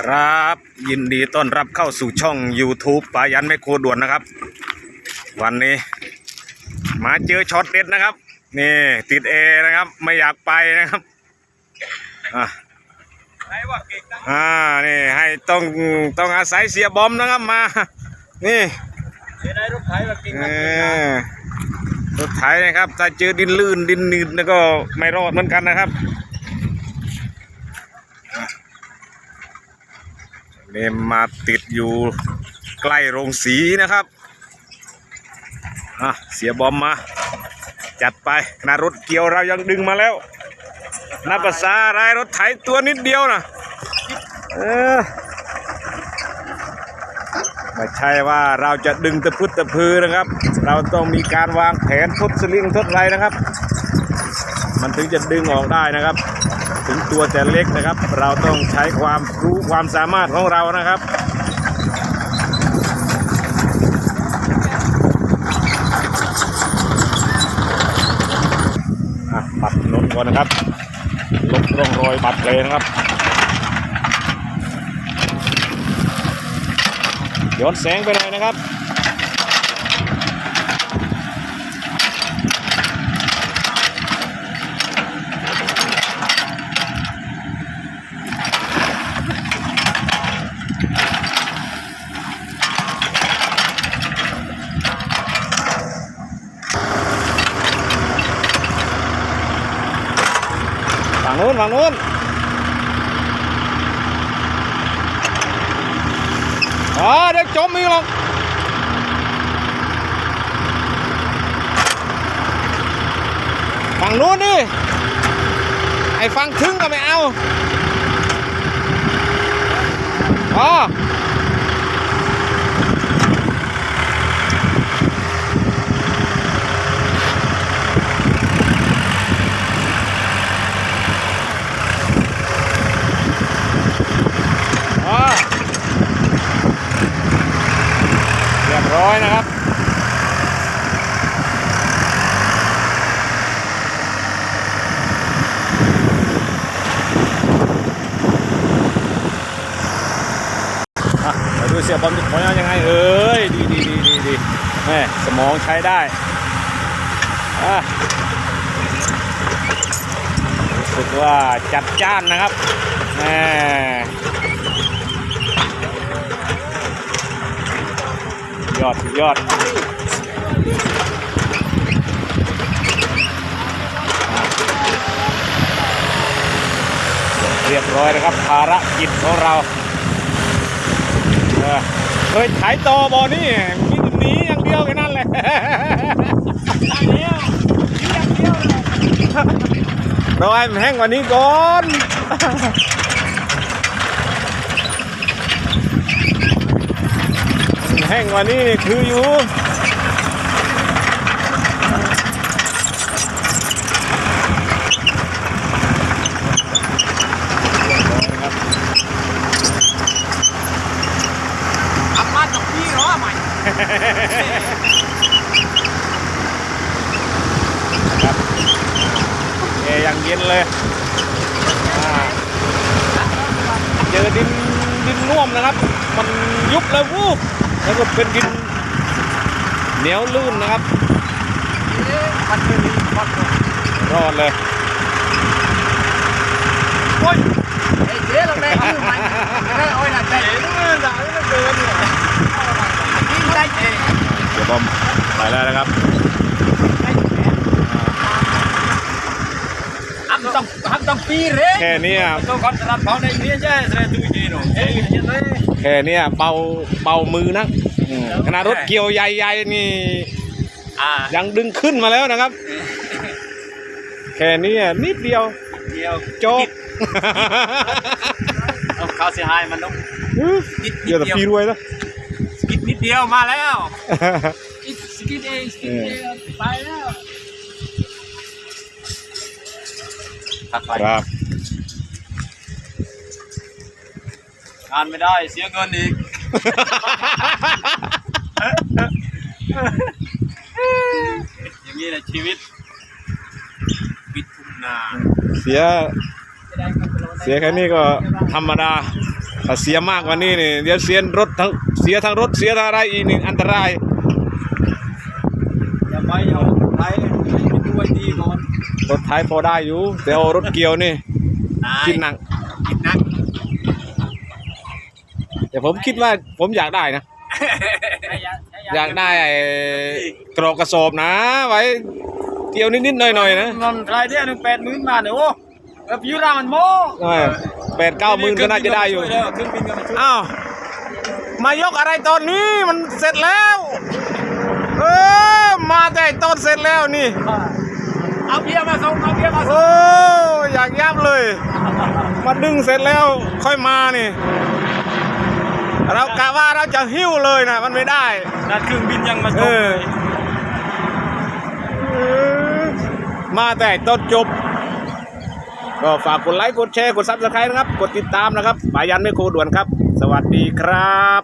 ครับ ยินดีต้อนรับเข้าสู่ช่อง YouTube ปายันไม่โครด่วนนะครับ วันนี้ มาเจอช็อตเด็ดนะครับ นี่ติดเอนะครับ ไม่อยากไปนะครับอะอ่านี่ให้ต้องต้องอาศัยเสียบอมนะครับมา นี่ได้รถไถมากิ่งเออรถไถนะครับ ถ้าเจอดินลื่นดินหนืดแล้วก็ไม่รอดเหมือนกันนะครับ เนี่มาติดอยู่ใกล้โรงสีนะครับอะเสียบอมมา จัดไปขนาดรถเกี่ยวเรายังดึงมาแล้วนับภาษาอะไรรถไถตัวนิดเดียวนะเออไม่ใช่ว่าเราจะดึงตะพุดตะพือนะครับ เราต้องมีการวางแผนทดสลิงทดไรนะครับ มันถึงจะดึงออกได้นะครับ ถึงตัวจะเล็กนะครับ เราต้องใช้ความรู้ความสามารถของเรานะครับอะปัดนนก่อนนะครับลบร่องรอยบาดแผลนะครับย้อนแสงไปหน่อยนะครับ ฝั่งนู้นฝั่งนู้นอ๋อเด็กจมมีหรอกฝั่งนู้นดิไอ้ฝั่งทึงก็ไม่เอาอ๋ออเร้อยนะครับมาดูเสียบอลจะถอยมายังไง เอ้ย ดีดีดีดีดีแม่สมองใช้ได้อะรู้สึกว่าจัดจ้านนะครับแม่ ยอดยอดเรียบร้อยนะครับ ภารกิจของเราเคยขายตอบอนี่มีแต่หนีอย่างเดียวแค่นั้นแหละรอให้มันแห้งกว่านี้ก่อน แห้งกว่านี้นี่คืออยู่ครับอัพมาจากพี่เหรอใหม่ครับเอยังเย็นเลยอ่าเจอดินดินน่วมนะครับ มันยุบแล้ววูบ แล้วก็เป็นดินเหนียวลื่นนะครับมันไม่มีมันรอดเลยโอ้ยไอ้เจ๊เราได้เอาใหม่ได้เอาหนักใจนี่มันด่าไม่เกินเนี่ยยิ่งได้เจ๊เดี๋ยวบอมไปแล้วนะครับอัพต้องอัพต้องปีเร่แค่เนี้ยตัวคอนสลับเขาในนี้ใช่ใช่ดูดีหนูแค่เนี้ยเบาเบามือนะ ขนาดรถเกี่ยวใหญ่ๆนี่อ่ายังดึงขึ้นมาแล้วนะครับ แค่เนี้ยนิดเดียวเดียวโจบเขาเสียหายมันต้องนิดเดี๋ยวแต่เดียวปีรวยแล้วสกิดนิดเดียวมาแล้วสกิดเองสกิดเองไปแล้วถัดไปครับงานไม่ได้เสียเงินอีก อย่างนี้แหละชีวิตวิทุมนาเสีย เสียแค่นี้ก็ธรรมดาถ้าเสียมากกว่านี้นี่เดี๋ยวเสียรถทั้งเสียทั้งรถเสียทั้งอะไรอีกนี่อันตรายอย่าไปเอาไปด้วยดีก่อนรถไถพอได้อยู่แต่เอารถเกี่ยวนี่คิดหนักคิดนัก แต่ผมคิดว่าผมอยากได้นะ อยากได้ไอ้กรอกกระสอบนะ ไว้เกี่ยวนิดๆหน่อยๆนะมันรายได้หนึ่งแปดหมื่นบาทเนี่ยโอ้แบบยูรามันโม่แปดเก้าหมื่นก็น่าจะได้อยู่เครื่องบินก็มาช่วยอ้าวมายกอะไรตอนนี้มันเสร็จแล้ว เออมาแต่ตอนเสร็จแล้วนี่ เอาเบียร์มาส่งเอาเบียร์มาส่งโอ้อยากยับเลย มาดึงเสร็จแล้วค่อยมานี่ เรากะว่าเราจะหิ้วเลยนะมันไม่ได้ นั่นเครื่องบินยังมาเอส่งอมาแต่ต้นจบ ก็ฝากกดไลค์ กดแชร์ กดซับสไครต์นะครับ กดติดตามนะครับปายันไม่โคด่วนครับ สวัสดีครับ